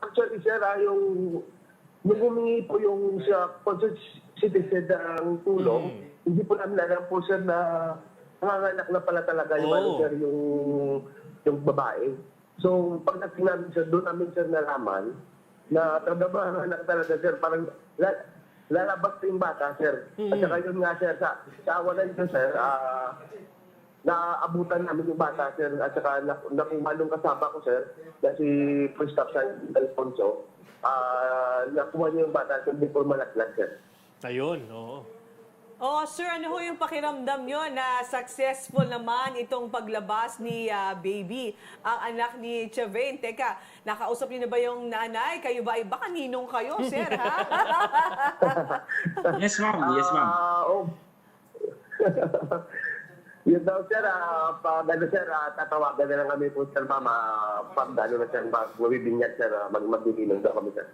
Actually, sir, ah, yung nung humingi po yung sa concerned citizen ng tulong, Mm. hindi po namin alam po, sir, na nanganganak na pala talaga yung, Oo. ano, sir, yung, yung babae. So, pagdating namin, sir, doon namin, sir, nalaman na talaga anak talaga, sir, parang la, lalabas pa yung bata, sir. At saka yun nga, sir, sa, sa awa na ito, sir, ah, naabutan namin yung bata, sir, at saka na, nakuha nung kasama ko, sir, na si First Staff Sergeant Alfonso, ah, nakuha niya yung bata, sir, before malaglag, sir. Ayun, oo. Oh, sir, ano ho yung pakiramdam nyo na successful naman itong paglabas ni ah, baby, ang anak ni Chavain? Teka, nakausap niyo na ba yung nanay? Kayo ba ay baka ninong kayo, sir, ha? Yes, ma'am. Yes, ma'am. Ah, oh. yun daw, sir, ah, pag ano, sir, ah, tatawagan na lang kami po, sir, ma'am, ah, pag ano na, sir, pag mabibinyag, sir, ah, mag magbibilang daw kami, sir.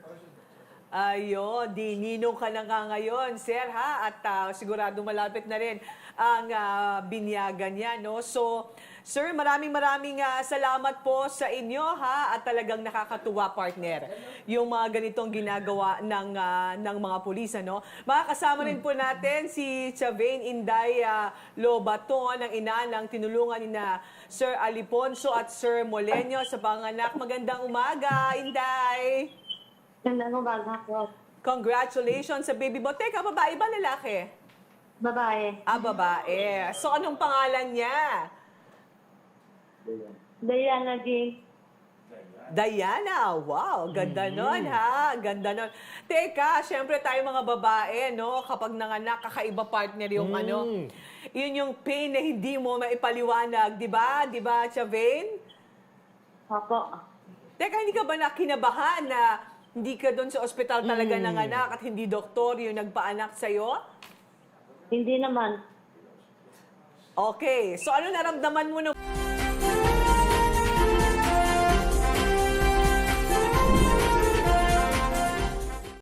Ayun, di ninong ka na nga ngayon, sir, ha? At ah, sigurado malapit na rin ang ah, binyagan niya, no? So, sir, maraming maraming ah, salamat po sa inyo, ha? At talagang nakakatuwa, partner, yung mga ganitong ginagawa ng, ah, ng mga pulis, ano? Makakasama rin po natin si Chavain Inday Lobaton, ang ina ng tinulungan ni na Sir Aliponso at Sir Molenyo sa panganak. Magandang umaga, Inday! Ganda mo baga po. Congratulations sa baby boy. Teka, babae ba lalaki? Babae. Ah, babae. So, anong pangalan niya? Diana Jean. Diana. Wow, ganda nun ha. Ganda nun. Teka, syempre tayo mga babae, no? Kapag nanganak, kakaiba partner yung ano. Yun yung pain na hindi mo maipaliwanag, di ba? Di ba, Chavain? Opo. Teka, hindi ka ba nakinabahan na hindi ka doon sa ospital talaga nanganak at hindi doktor yung nagpaanak sa'yo? Hindi naman. Okay. So, ano naramdaman mo nung...